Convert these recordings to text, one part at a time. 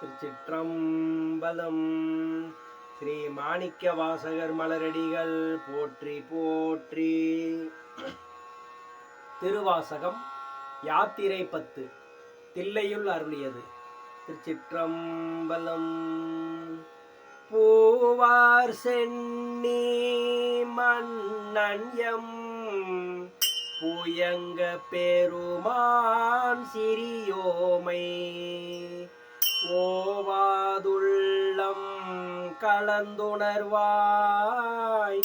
திருச்சிற்றம்பலம். ஸ்ரீ மாணிக்க வாசகர் மலரடிகள் போற்றி போற்றி. திருவாசகம் யாத்திரை பத்து. தில்லையுள் அருளியது. திருச்சிற்றம்பலம். பூவார் சென்னி மன்னன்யம். புயங்க பெருமான் சிறியோமை. ஓவாதுள்ளம் கலந்துணர்வாய்.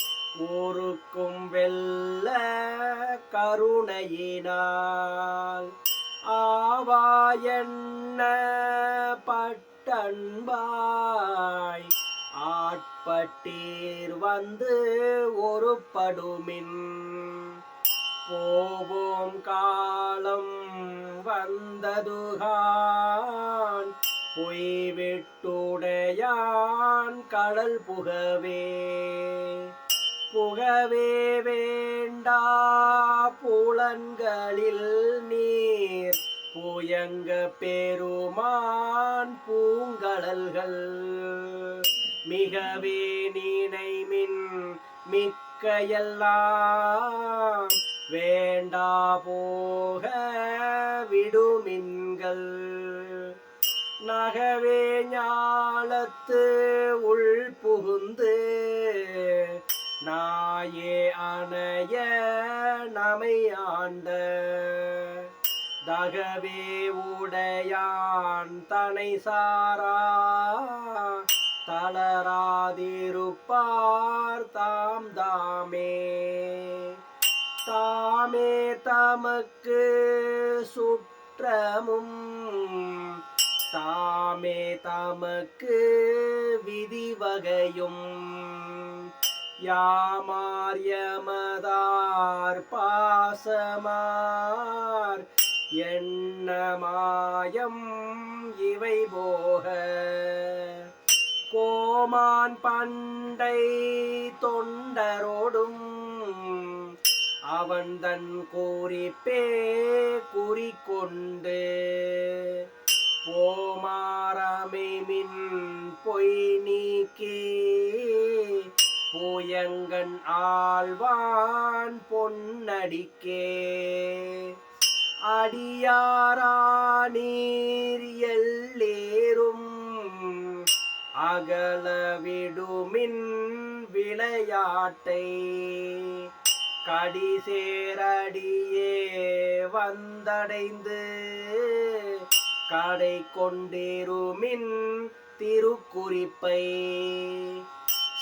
ஊருக்கும் வெல்ல கருணையினால். ஆவாயண்ண பட்டன்பாய். ஆட்பட்டீர் வந்து ஒரு படுமின் போவோம் காலம் வந்ததுகான். பொய்விட்டுடையான் கடல் புகவே. புகவே வேண்டா புலன்களில் நீர். புயங்க பெருமான் பூங்கடல்கள். மிகவே நினைமின் மிக்க எல்லாம் வேண்டா போக விடுமின்கள். ஆகவே ஞாலத்து உள் புகுந்து நாயே அணைய நமை ஆண்ட. தகவே உடையான் தனை சாரா தளராதிருப்பார் தாம் தாமே. தாமே தமக்கு சுற்றமும் சாமே தமக்கு விதி வகையும். யமதார் பாசமார் என்ன மாயம் இவை போக. கோமான் பண்டை தொண்டரோடும் அவன் தன் குறிப்பே குறிக்கொண்டு. போமாரமின் பொய் நீக்கி. பூயங்கன் ஆழ்வான் பொன்னடிக்கே. அடியாரானீர் எல்லேரும் அகலவிடுமின் விளையாட்டை. கடிசேரடியே வந்தடைந்து காடை கொண்டேருமின் திருக்குறிப்பை.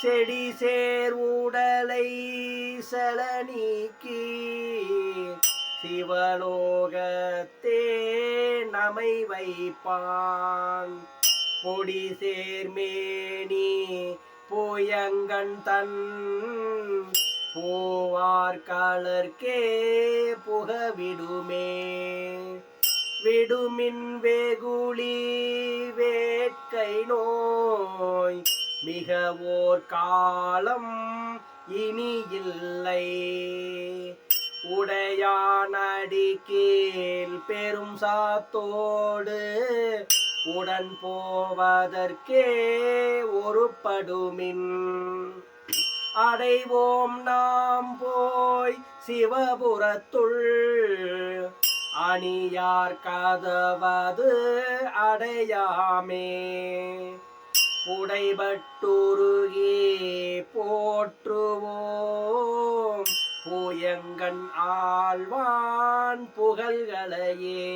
செடி சேர் உடலை செல நீக்கி சிவலோகத்தே நமை வைப்பான். பொடி சேர்மேனி போயங்கன் தன் போவார் கலர்க்கே புகவிடுமே. விடுமின் வேகுளி வேட்கை நோய் மிக ஓர் காலம் இனி இல்லை. உடையானடி கீழ் பெரும் சாத்தோடு உடன் போவதற்கே ஒரு படுமின் அடைவோம் நாம் போய் சிவபுரத்துள் அணியார் கதவது அடையாமே. புடைபட்டுருகே போற்றுவோம். பூயங்கண் ஆழ்வான் புகழ்களையே.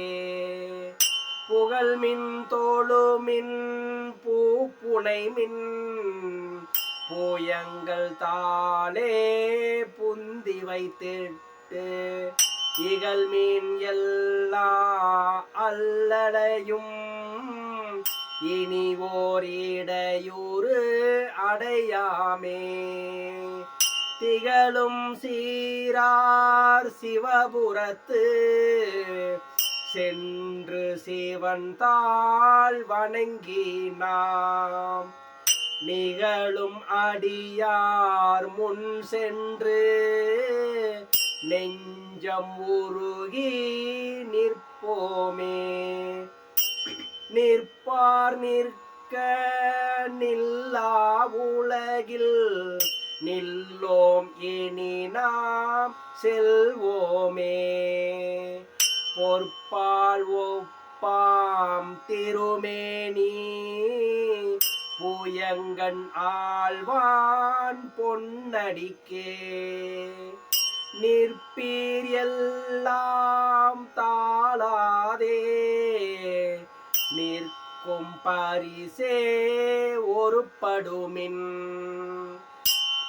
புகழ்மின் தோளுமின் பூப்புனை மின் பூயங்கள் தாளே புந்தி வைத்திட்டு இகழ் மீன் எல்லா அல்லடையும். இனி ஓரிடையூறு அடையாமே. திகழும் சீரார் சிவபுரத்து. சென்று சிவன் தாழ் வணங்கினாம் நிகழும் அடியார் முன் சென்று. நெஞ்ச நெஞ்சம் உருகி நிற்போமே. நிற்பார் நிற்க நில்லா உலகில் நில்லோம் இனி நாம் செல்வோமே. பொற்பால் ஒப்பாம் திருமேனி புயங்கன் ஆழ்வான் பொன்னடிக்கே. நிற்பீர் எல்லாம் தாளாதே. நிற்கும் பரிசே ஒரு படுமின்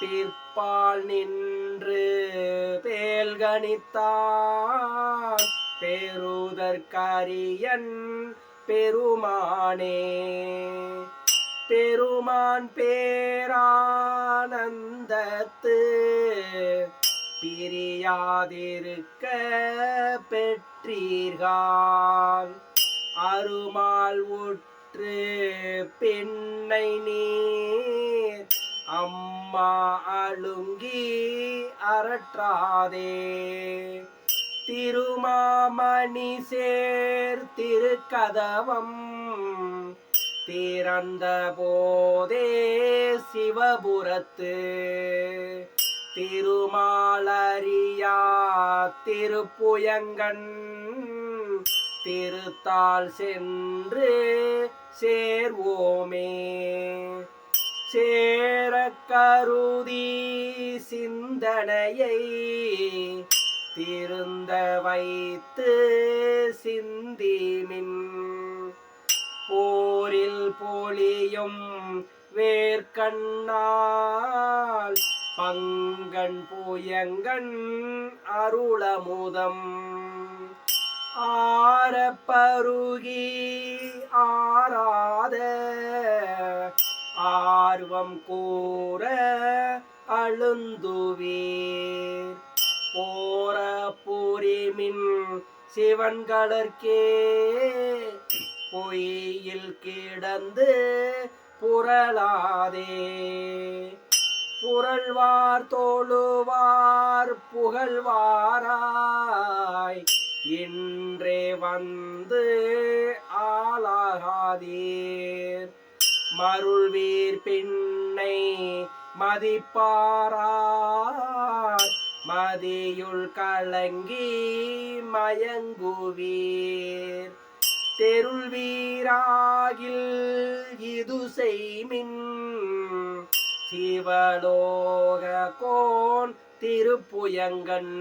பிற்பால் நின்று பேல்கணித்தான் பெருதற்கரியன் பெருமானே. பெருமான் பேரானந்தத்து பிரியாதிருக்க பெற்றீர்கள் அருமால் உற்று பெண்ணை நீர். அம்மா அழுங்கி அரற்றாதே திருமாமணி சேர் திருக்கதவம். திறந்த போதே சிவபுரத்து. திருமாலரியா திருப்புயங்கண் திருத்தால் சென்று சேர்வோமே. சேர கருதி சிந்தனையை திருந்த வைத்து சிந்திமின். போரில் பொலியும் வேர்க்கண்ணால் பங்கன் புயங்கன் அருளமுதம். ஆரப்பருகி ஆராத ஆர்வம் கூற அழுந்துவீர். போர பூரிமின் சிவன்களற்கே பொய்யில் கிடந்து புரளாதே. புரள்வார் தோழுவார் புகழ்வாராய். இன்றே வந்து ஆளாகாதீர். மருள்வீர் பின்னை மதிப்பாரார். மதியுள் கலங்கி மயங்குவீர். தெருள் வீராகில் இது செய்மின் சிவலோக கோன் திருப்புயங்கன்.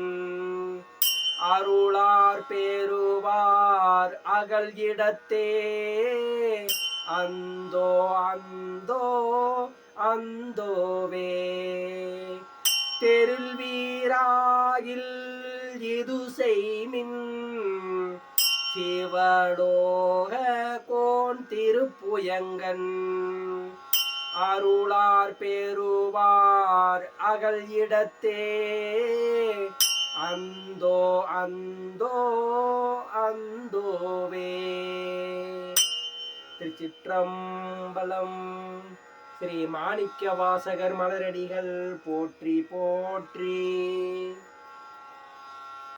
அருளார் பெறுவார் அகல் இடத்தே. அந்தோ அந்தோ அந்தோவே. தெருள் வீராகில் இது செய்மின். சிவடோக கோன் திருப்புயங்கன். அருளார் பேருவார் அகல் இடத்தே. அந்தோ அந்தோ அந்தோவே. திருச்சிற்றம்பலம் ஸ்ரீ மாணிக்க வாசகர் மலரடிகள் போற்றி போற்றி.